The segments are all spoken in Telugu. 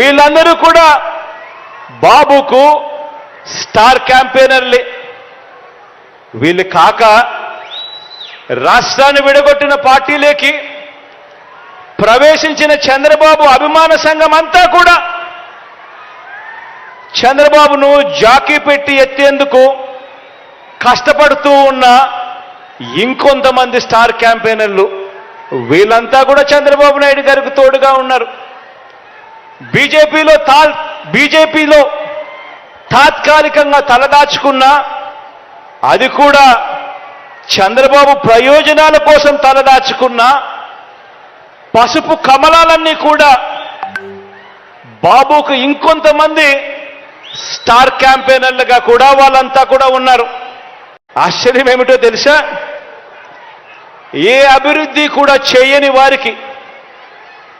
వీళ్ళందరూ కూడా బాబుకు స్టార్ క్యాంపెయినర్లే. వీళ్ళు కాక రాష్ట్రాన్ని విడగొట్టిన పార్టీలేకి ప్రవేశించిన చంద్రబాబు అభిమాన సంఘం అంతా కూడా చంద్రబాబును జాకీ పెట్టి ఎత్తేందుకు కష్టపడుతూ ఉన్న ఇంకొంతమంది స్టార్ క్యాంపెయినర్లు వీళ్ళంతా కూడా చంద్రబాబు నాయుడు గారికి తోడుగా ఉన్నారు. బీజేపీలో తా బీజేపీలో తాత్కాలికంగా తలదాచుకున్నా అది కూడా చంద్రబాబు ప్రయోజనాల కోసం తలదాచుకున్న పసుపు కమలాలన్నీ కూడా బాబుకు ఇంకొంతమంది స్టార్ క్యాంపెయినర్లుగా కూడా వాళ్ళంతా కూడా ఉన్నారు. ఆశ్చర్యం ఏమిటో తెలుసా? ఏ అభివృద్ధి కూడా చేయని వారికి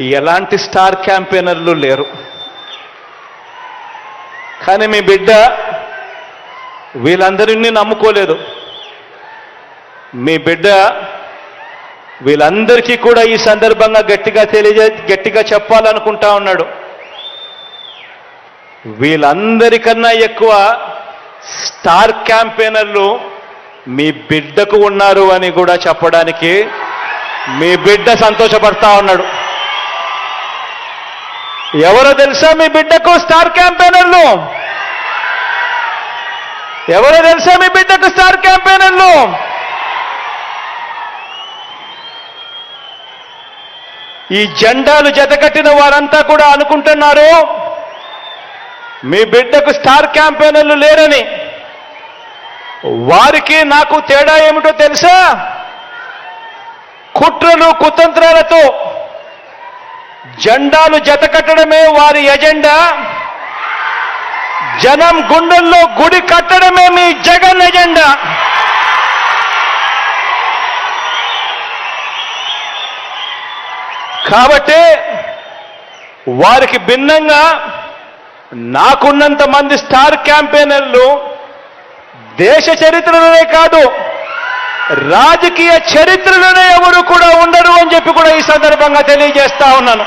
ఎలాంటి స్టార్ క్యాంపెయినర్లు లేరు. కానీ మీ బిడ్డ వీళ్ళందరినీ నమ్ముకోలేదు. మీ బిడ్డ వీళ్ళందరికీ కూడా ఈ సందర్భంగా గట్టిగా తెలియజే గట్టిగా చెప్పాలనుకుంటా ఉన్నాడు. వీళ్ళందరికన్నా ఎక్కువ స్టార్ క్యాంపెయినర్లు మీ బిడ్డకు ఉన్నారు అని కూడా చెప్పడానికి మీ బిడ్డ సంతోషపడతా ఉన్నాడు. ఎవరో తెలుసా మీ బిడ్డకు స్టార్ క్యాంపెయినర్లు? ఎవరో తెలుసా మీ బిడ్డకు స్టార్ క్యాంపెయినర్లు? ఈ జెండాలు జతకట్టిన వారంతా కూడా అనుకుంటున్నారు? మీ బిడ్డకు స్టార్ క్యాంపెయినర్లు లేరని. వారికి నాకు తేడా ఏమిటో తెలుసా? కుట్రలు కుతంత్రాలతో జెండాలు జతకట్టడమే వారి ఎజెండా. జనం గుండెల్లో గుడి కట్టడమే మీ జగన్ ఎజెండా. కాబట్టి వారికి భిన్నంగా నాకున్నంత మంది స్టార్ క్యాంపెయినర్లు దేశ చరిత్రలోనే కాదు రాజకీయ చరిత్రలోనే ఎవరు కూడా ఉండరు అని చెప్పి కూడా ఈ సందర్భంగా తెలియజేస్తా ఉన్నాను.